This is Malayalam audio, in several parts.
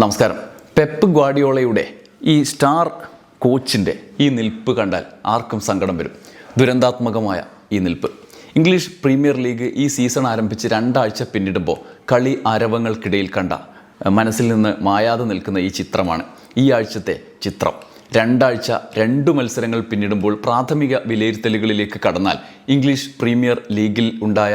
നമസ്കാരം. പെപ്പ് ഗ്വാഡിയോളയുടെ ഈ സ്റ്റാർ കോച്ചിന്റെ ഈ നിൽപ്പ് കണ്ടാൽ ആർക്കും സങ്കടം വരും. ദുരന്താത്മകമായ ഈ നിൽപ്പ്. ഇംഗ്ലീഷ് പ്രീമിയർ ലീഗ് ഈ സീസൺ ആരംഭിച്ച് രണ്ടാഴ്ച പിന്നിടുമ്പോൾ കളി അരവങ്ങൾക്കിടയിൽ കണ്ട മനസ്സിൽ നിന്ന് മായാതെ നിൽക്കുന്ന ഈ ചിത്രമാണ് ഈ ആഴ്ചത്തെ ചിത്രം. രണ്ടാഴ്ച രണ്ട് മത്സരങ്ങൾ പിന്നിടുമ്പോൾ പ്രാഥമിക വിലയിരുത്തലുകളിലേക്ക് കടന്നാൽ ഇംഗ്ലീഷ് പ്രീമിയർ ലീഗിൽ ഉണ്ടായ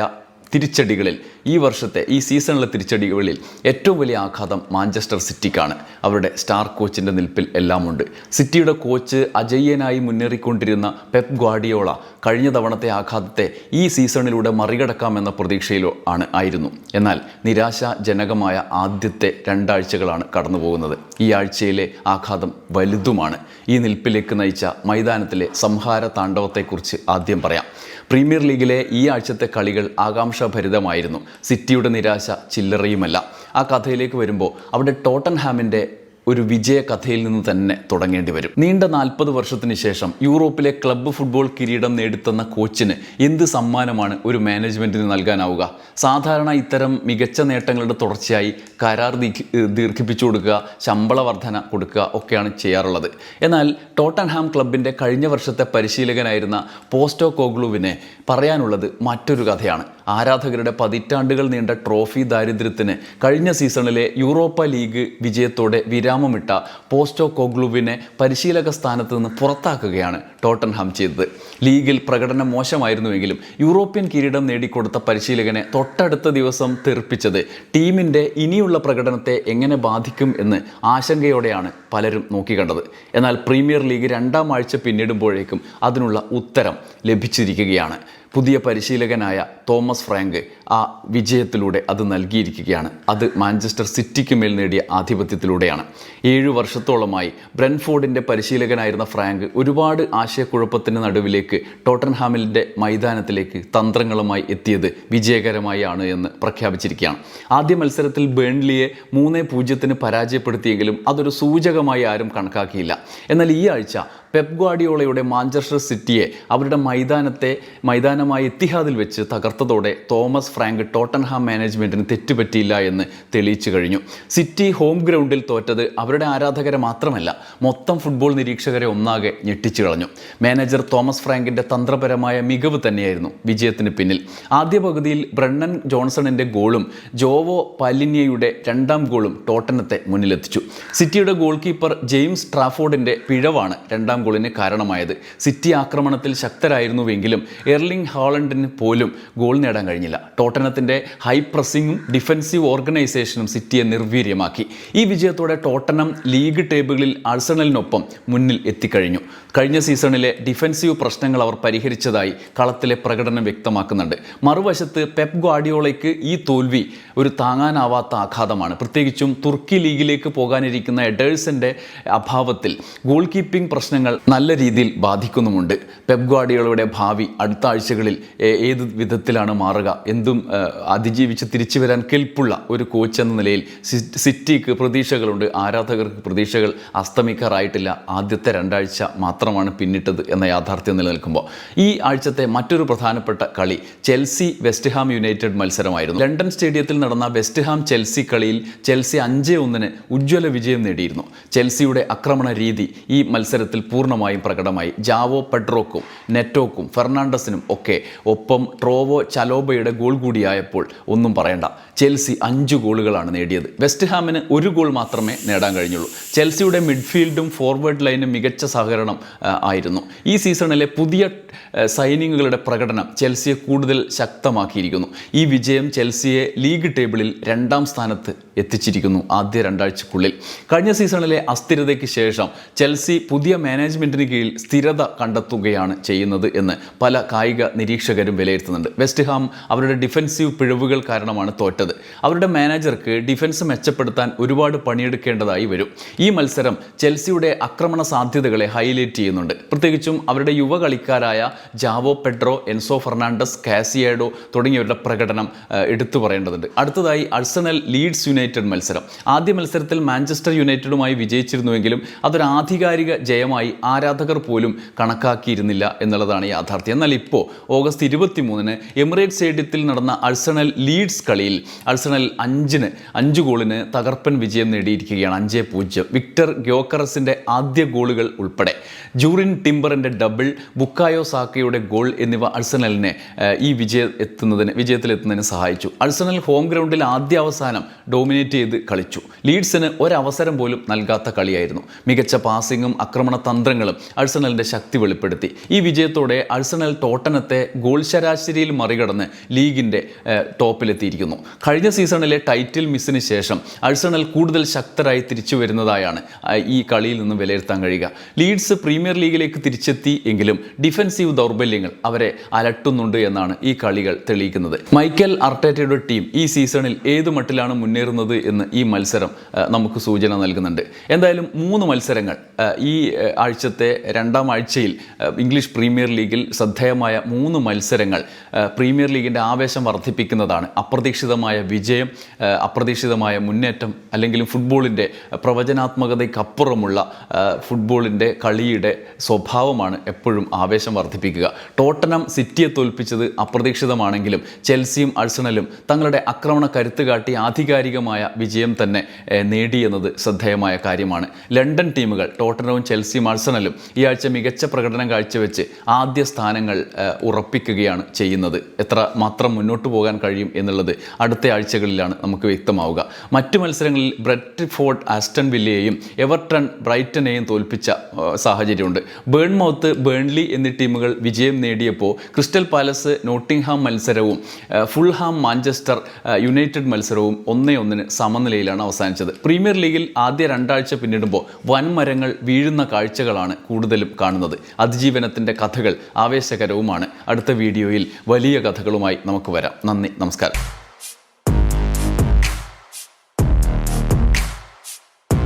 തിരിച്ചടികളിൽ ഈ വർഷത്തെ ഈ സീസണിലെ തിരിച്ചടികളിൽ ഏറ്റവും വലിയ ആഘാതം മാഞ്ചസ്റ്റർ സിറ്റിക്കാണ്. അവരുടെ സ്റ്റാർ കോച്ചിന്റെ നിൽപ്പിൽ എല്ലാമുണ്ട്. സിറ്റിയുടെ കോച്ച് അജയ്യനായി മുന്നേറിക്കൊണ്ടിരുന്ന പെപ് ഗ്വാഡിയോള കഴിഞ്ഞ തവണത്തെ ആഘാതത്തെ ഈ സീസണിലൂടെ മറികടക്കാമെന്ന പ്രതീക്ഷയിലോ ആണ് ആയിരുന്നു. എന്നാൽ നിരാശാജനകമായ ആദ്യത്തെ രണ്ടാഴ്ചകളാണ് കടന്നു പോകുന്നത് ഈ ആഴ്ചയിലെ ആഘാതം വലുതുമാണ്. ഈ നിൽപ്പിലേക്ക് നയിച്ച മൈതാനത്തിലെ സംഹാര താണ്ഡവത്തെക്കുറിച്ച് ആദ്യം പറയാം. പ്രീമിയർ ലീഗിലെ ഈ ആഴ്ചത്തെ കളികൾ ആകാംക്ഷാഭരിതമായിരുന്നു. സിറ്റിയുടെ നിരാശ ചില്ലറയുമല്ല. ആ കഥയിലേക്ക് വരുമ്പോൾ അവിടെ ടോട്ടൻഹാമിന്റെ ഒരു വിജയ കഥയിൽ നിന്ന് തന്നെ തുടങ്ങേണ്ടി വരും. നീണ്ട നാൽപ്പത് വർഷത്തിന് ശേഷം യൂറോപ്പിലെ ക്ലബ്ബ് ഫുട്ബോൾ കിരീടം നേടിത്തന്ന കോച്ചിന് എന്ത് സമ്മാനമാണ് ഒരു മാനേജ്മെന്റിന് നൽകാനാവുക? സാധാരണ ഇത്തരം മികച്ച നേട്ടങ്ങളുടെ തുടർച്ചയായി കരാർ ദീർഘി- ദീർഘിപ്പിച്ചു കൊടുക്കുക ശമ്പള വർധന കൊടുക്കുക ഒക്കെയാണ് ചെയ്യാറുള്ളത്. എന്നാൽ ടോട്ടൻഹാം ക്ലബിന്റെ കഴിഞ്ഞ വർഷത്തെ പരിശീലകനായിരുന്ന പോസ്റ്റോ കോഗ്ലുവിനെ പറയാനുള്ളത് മറ്റൊരു കഥയാണ്. ആരാധകരുടെ പതിറ്റാണ്ടുകൾ നീണ്ട ട്രോഫി ദാരിദ്ര്യത്തിന് കഴിഞ്ഞ സീസണിലെ യൂറോപ്പ ലീഗ് വിജയത്തോടെ വിരാമമിട്ട പോസ്റ്റോ കോഗ്ലുവിനെ പരിശീലക സ്ഥാനത്ത് നിന്ന് പുറത്താക്കുകയാണ് ടോട്ടൻഹാം ചെയ്തത്. ലീഗിൽ പ്രകടനം മോശമായിരുന്നുവെങ്കിലും യൂറോപ്യൻ കിരീടം നേടിക്കൊടുത്ത പരിശീലകനെ തൊട്ടടുത്ത ദിവസം തെറിപ്പിച്ചത് ടീമിന്റെ ഇനിയുള്ള പ്രകടനത്തെ എങ്ങനെ ബാധിക്കും എന്ന് ആശങ്കയോടെയാണ് പലരും നോക്കിക്കണ്ടത്. എന്നാൽ പ്രീമിയർ ലീഗ് രണ്ടാം ആഴ്ച പിന്നിടുമ്പോഴേക്കും അതിനുള്ള ഉത്തരം ലഭിച്ചിരിക്കുകയാണ്. പുതിയ പരിശീലകനായ തോമസ് ഫ്രാങ്ക് ആ വിജയത്തിലൂടെ അത് നൽകിയിരിക്കുകയാണ്. അത് മാഞ്ചസ്റ്റർ സിറ്റിക്ക് മേൽ നേടിയ ആധിപത്യത്തിലൂടെയാണ്. ഏഴു വർഷത്തോളമായി ബ്രെൻഫോർഡിന്റെ പരിശീലകനായിരുന്ന ഫ്രാങ്ക് ഒരുപാട് ആശയക്കുഴപ്പത്തിന് നടുവിലേക്ക് ടോട്ടൻഹാമിലിന്റെ മൈതാനത്തിലേക്ക് തന്ത്രങ്ങളുമായി എത്തിയത് വിജയകരമായാണ് എന്ന് പ്രഖ്യാപിച്ചിരിക്കുകയാണ്. ആദ്യ മത്സരത്തിൽ ബേൺലിയെ മൂന്ന് പൂജ്യത്തിന് പരാജയപ്പെടുത്തിയെങ്കിലും അതൊരു സൂചകമായി ആരും കണക്കാക്കിയില്ല. എന്നാൽ ഈ ആഴ്ച പെപ് ഗ്വാഡിയോളയുടെ മാഞ്ചസ്റ്റർ സിറ്റിയെ അവരുടെ മൈതാനത്തെ മൈതാനമായ ഇത്തിഹാദിൽ വെച്ച് തകർത്തതോടെ തോമസ് ഫ്രാങ്ക് ടോട്ടൻഹാം മാനേജ്മെന്റിന് തെറ്റുപറ്റിയില്ല എന്ന് തെളിയിച്ചു കഴിഞ്ഞു. സിറ്റി ഹോം ഗ്രൗണ്ടിൽ തോറ്റത് അവരുടെ ആരാധകരെ മാത്രമല്ല മൊത്തം ഫുട്ബോൾ നിരീക്ഷകരെ ഒന്നാകെ ഞെട്ടിച്ചു കളഞ്ഞു. മാനേജർ തോമസ് ഫ്രാങ്കിന്റെ തന്ത്രപരമായ മികവ് തന്നെയായിരുന്നു വിജയത്തിന് പിന്നിൽ. ആദ്യ പകുതിയിൽ ബ്രണ്ണൻ ജോൺസണിന്റെ ഗോളും ജോവോ പാലിന്യയുടെ രണ്ടാം ഗോളും ടോട്ടനത്തെ മുന്നിലെത്തിച്ചു. സിറ്റിയുടെ ഗോൾ കീപ്പർ ജെയിംസ് ട്രാഫോർഡിന്റെ പിഴവാണ് രണ്ടാം ഗോളിന് കാരണമായത്. സിറ്റി ആക്രമണത്തിൽ ശക്തരായിരുന്നുവെങ്കിലും എർലിംഗ് ഹാളണ്ടിന് പോലും ഗോൾ നേടാൻ കഴിഞ്ഞില്ല. ടോട്ടനത്തിന്റെ ഹൈ പ്രസിംഗും ഡിഫൻസീവ് ഓർഗനൈസേഷനും സിറ്റിയെ നിർവീര്യമാക്കി. ഈ വിജയത്തോടെ ടോട്ടനം ലീഗ് ടേബിളിൽ ആഴ്സണലിനൊപ്പം മുന്നിൽ എത്തിക്കഴിഞ്ഞു. കഴിഞ്ഞ സീസണിലെ ഡിഫൻസീവ് പ്രശ്നങ്ങൾ അവർ പരിഹരിച്ചതായി കളത്തിലെ പ്രകടനം വ്യക്തമാക്കുന്നുണ്ട്. മറുവശത്ത് പെപ് ഗ്വാഡിയോളയ്ക്ക് ഈ തോൽവി ഒരു താങ്ങാനാവാത്ത ആഘാതമാണ്. പ്രത്യേകിച്ചും തുർക്കി ലീഗിലേക്ക് പോകാനിരിക്കുന്ന എഡേഴ്സിന്റെ അഭാവത്തിൽ ഗോൾ കീപ്പിംഗ് പ്രശ്നങ്ങൾ നല്ല രീതിയിൽ ബാധിക്കുന്നുമുണ്ട്. പെപ് ഗ്വാഡിയോളയുടെ ഭാവി അടുത്ത ആഴ്ചകളിൽ ഏത് വിധത്തിലാണ് മാറുക? എന്തും അതിജീവിച്ച് തിരിച്ചു വരാൻ കെൽപ്പുള്ള ഒരു കോച്ച് എന്ന നിലയിൽ സിറ്റിക്ക് പ്രതീക്ഷകളുണ്ട്. ആരാധകർക്ക് പ്രതീക്ഷകൾ അസ്തമിക്കാറായിട്ടില്ല. ആദ്യത്തെ രണ്ടാഴ്ച മാത്രമാണ് പിന്നിട്ടത് എന്ന യാഥാർത്ഥ്യം നിലനിൽക്കുമ്പോൾ. ഈ ആഴ്ചത്തെ മറ്റൊരു പ്രധാനപ്പെട്ട കളി ചെൽസി വെസ്റ്റ് ഹാം യുണൈറ്റഡ് മത്സരമായിരുന്നു. ലണ്ടൻ സ്റ്റേഡിയത്തിൽ നടന്ന വെസ്റ്റ് ഹാം ചെൽസി കളിയിൽ ചെൽസി അഞ്ച് ഒന്നിന് ഉജ്ജ്വല വിജയം നേടിയിരുന്നു. ചെൽസിയുടെ ആക്രമണ രീതി ഈ മത്സരത്തിൽ പൂർണമായും പ്രകടമായി. ജാവോ പെഡ്രോക്കും നെറ്റോക്കും ഫെർണാണ്ടസിനും ഒക്കെ ഒപ്പം ട്രോവോ ചലോബയുടെ ഗോൾ കൂടിയായപ്പോൾ ഒന്നും പറയണ്ട. ചെൽസി അഞ്ച് ഗോളുകളാണ് നേടിയത്. വെസ്റ്റ് ഹാമിന് ഒരു ഗോൾ മാത്രമേ നേടാൻ കഴിഞ്ഞുള്ളൂ. ചെൽസിയുടെ മിഡ്ഫീൽഡും ഫോർവേഡ് ലൈനും മികച്ച സഹകരണം ആയിരുന്നു. ഈ സീസണിലെ പുതിയ സൈനിങ്ങുകളുടെ പ്രകടനം ചെൽസിയെ കൂടുതൽ ശക്തമാക്കിയിരിക്കുന്നു. ഈ വിജയം ചെൽസിയെ ലീഗ് ടേബിളിൽ രണ്ടാം സ്ഥാനത്ത് എത്തിച്ചിരിക്കുന്നു ആദ്യ രണ്ടാഴ്ചക്കുള്ളിൽ. കഴിഞ്ഞ സീസണിലെ അസ്ഥിരതയ്ക്ക് ശേഷം ചെൽസി പുതിയ മാനേജ്മെന്റിന് കീഴിൽ സ്ഥിരത കണ്ടെത്തുകയാണ് ചെയ്യുന്നത് എന്ന് പല കായിക നിരീക്ഷകരും വിലയിരുത്തുന്നുണ്ട്. വെസ്റ്റ് ഹാം അവരുടെ ഡിഫൻസീവ് പിഴവുകൾ കാരണമാണ് തോറ്റത്. അവരുടെ മാനേജർക്ക് ഡിഫൻസ് മെച്ചപ്പെടുത്താൻ ഒരുപാട് പണിയെടുക്കേണ്ടതായി വരും. ഈ മത്സരം ചെൽസിയുടെ ആക്രമണ സാധ്യതകളെ ഹൈലൈറ്റ് ചെയ്യുന്നുണ്ട്. പ്രത്യേകിച്ചും അവരുടെ യുവ കളിക്കാരായ Joao Pedro Enzo Fernandez Caicedo തുടങ്ങിയവരുടെ പ്രകടനം എടുത്തു പറയേണ്ടതുണ്ട്. അടുത്തതായി അഴ്സണൽ ലീഡ്സ് യുണൈറ്റഡ് മത്സരം. ആദ്യ മത്സരത്തിൽ മാഞ്ചസ്റ്റർ യുണൈറ്റഡുമായി വിജയിച്ചിരുന്നുവെങ്കിലും അതൊരു ആധികാരിക ജയമായി ആരാധകർ പോലും കണക്കാക്കിയിരുന്നില്ല എന്നുള്ളതാണ് യാഥാർത്ഥ്യം. എന്നാൽ ഇപ്പോൾ ഓഗസ്റ്റ് ഇരുപത്തി മൂന്നിന് എമിറേറ്റ് സ്റ്റേഡിയത്തിൽ നടന്ന അൾസണൽ ലീഡ്സ് കളിയിൽ അൾസണൽ അഞ്ചിന് അഞ്ച് ഗോളിന് തകർപ്പൻ വിജയം നേടിയിരിക്കുകയാണ്. അഞ്ച് പൂജ്യം. വിക്ടർ ഗ്യോക്കറസിന്റെ ആദ്യ ഗോളുകൾ ഉൾപ്പെടെ. ജൂറിൻ ടിംബറിന്റെ ഡബിൾ ബുക്കായോ സാക്കയുടെ ഗോൾ എന്നിവ അൾസണലിനെ ഈ വിജയ എത്തുന്നതിന് വിജയത്തിലെത്തുന്നതിന് സഹായിച്ചു. അൾസണൽ ഹോം ഗ്രൗണ്ടിൽ ആദ്യ അവസാനം ഡോമിനേറ്റ് ചെയ്ത് കളിച്ചു. ലീഡ്സിന് ഒരവസരം പോലും നൽകാത്ത കളിയായിരുന്നു. മികച്ച പാസിങ്ങും ആക്രമണ തന്ത്രങ്ങളും അഴ്സണലിന്റെ ശക്തി വെളിപ്പെടുത്തി. ഈ വിജയത്തോടെ അഴ്സണൽ ടോട്ടനത്തെ ഗോൾ ശരാശരിയിൽ മറികടന്ന് ലീഗിന്റെ ടോപ്പിലെത്തിയിരിക്കുന്നു. കഴിഞ്ഞ സീസണിലെ ടൈറ്റിൽ മിസ്സിന് ശേഷം അഴ്സണൽ കൂടുതൽ ശക്തരായി തിരിച്ചു വരുന്നതായാണ് ഈ കളിയിൽ നിന്ന് വിലയിരുത്താൻ കഴിയുക. ലീഡ്സ് പ്രീമിയർ ലീഗിലേക്ക് തിരിച്ചെത്തി എങ്കിലും ഡിഫൻസീവ് ദൗർബല്യങ്ങൾ അവരെ അലട്ടുന്നുണ്ട് എന്നാണ് ഈ കളികൾ തെളിയിക്കുന്നത്. മൈക്കൽ അർട്ടേറ്റയുടെ ടീം ഈ സീസണിൽ ഏത് മട്ടിലാണ് മുന്നേറുന്നത് എന്ന് ഈ മത്സരം നമുക്ക് സൂചന നൽകുന്നുണ്ട്. എന്തായാലും മൂന്ന് മത്സരങ്ങൾ ഈ ആ, ആഴ്ചത്തെ രണ്ടാം ആഴ്ചയിൽ ഇംഗ്ലീഷ് പ്രീമിയർ ലീഗിൽ ശ്രദ്ധേയമായ മൂന്ന് മത്സരങ്ങൾ പ്രീമിയർ ലീഗിന്റെ ആവേശം വർദ്ധിപ്പിക്കുന്നതാണ്. അപ്രതീക്ഷിതമായ വിജയം അപ്രതീക്ഷിതമായ മുന്നേറ്റം അല്ലെങ്കിൽ ഫുട്ബോളിന്റെ പ്രവചനാത്മകതയ്ക്കപ്പുറമുള്ള ഫുട്ബോളിന്റെ കളിയുടെ സ്വഭാവമാണ് എപ്പോഴും ആവേശം വർദ്ധിപ്പിക്കുക. ടോട്ടനം സിറ്റിയെ തോൽപ്പിച്ചത് അപ്രതീക്ഷിതമാണെങ്കിലും ചെൽസിയും അഴ്സണലും തങ്ങളുടെ ആക്രമണ കരുത്ത് കാട്ടി ആധികാരികമായ വിജയം തന്നെ നേടിയെന്നത് ശ്രദ്ധേയമായ കാര്യമാണ്. ലണ്ടൻ ടീമുകൾ ടോട്ടനവും ചെൽസിയും അൾസണലും ഈ ആഴ്ച മികച്ച പ്രകടനം കാഴ്ചവെച്ച് ആദ്യ സ്ഥാനങ്ങൾ ഉറപ്പിക്കുകയാണ് ചെയ്യുന്നത്. എത്ര മാത്രം മുന്നോട്ട് പോകാൻ കഴിയും എന്നുള്ളത് അടുത്ത ആഴ്ചകളിലാണ് നമുക്ക് വ്യക്തമാവുക. മറ്റു മത്സരങ്ങളിൽ ബ്രെറ്റ് ഫോർഡ് ആസ്റ്റൺ വില്ലയെയും എവർട്ടൺ ബ്രൈറ്റനെയും തോൽപ്പിച്ച സാഹചര്യമുണ്ട്. ബേൺമൗത്ത് ബേൺലി എന്നീ ടീമുകൾ വിജയം നേടിയപ്പോൾ ക്രിസ്റ്റൽ പാലസ് നോട്ടിംഗ്ഹാം മത്സരവും ഫുൾ ഫുൾഹാം മാഞ്ചസ്റ്റർ യുണൈറ്റഡ് മത്സരവും ഒന്നേ ഒന്നിന് സമനിലയിലാണ് അവസാനിച്ചത്. പ്രീമിയർ ലീഗിൽ ആദ്യ രണ്ടാഴ്ച പിന്നിടുമ്പോൾ വൻമരങ്ങൾ വീഴുന്ന കാഴ്ചകളാണ് കൂടുതലും കാണുന്നത്. അതിജീവനത്തിന്റെ കഥകൾ ആവേശകരവുമാണ്. അടുത്ത വീഡിയോയിൽ വലിയ കഥകളുമായി നമുക്ക് വരാം. നന്ദി നമസ്കാരം.